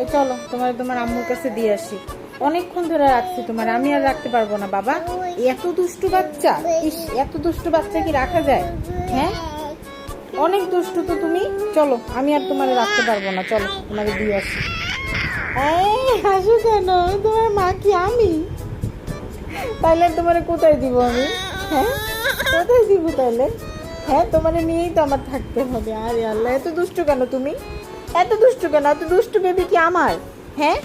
এই চলো, তোমার তোমার আম্মুর কাছে দিয়ে আসি। অনেকক্ষণ ধরে রাখছি তোমার, আমি আর রাখতে পারব না, বাবা। এত দুষ্টু বাচ্চা এত দুষ্টু বাচ্চা কি রাখা যায়? হ্যাঁ? অনেক দুষ্টু তো তুমি। চলো, আমি আর তোমার রাখতে পারব না, চলো তোমার দিয়ে আসি। হাসো কেন? তোমার মা কি আমি? তাহলে তোমার কোথায় দিব আমি? হ্যাঁ? কোথায় দিব তাহলে হ্যাঁ তোমার নিয়েই তো আমার থাকতে হবে। আরে আল্লাহ, এত দুষ্টু কেন তুমি? এত দুষ্টু কেন? এত দুষ্টু বেবি কি আমার? হ্যাঁ?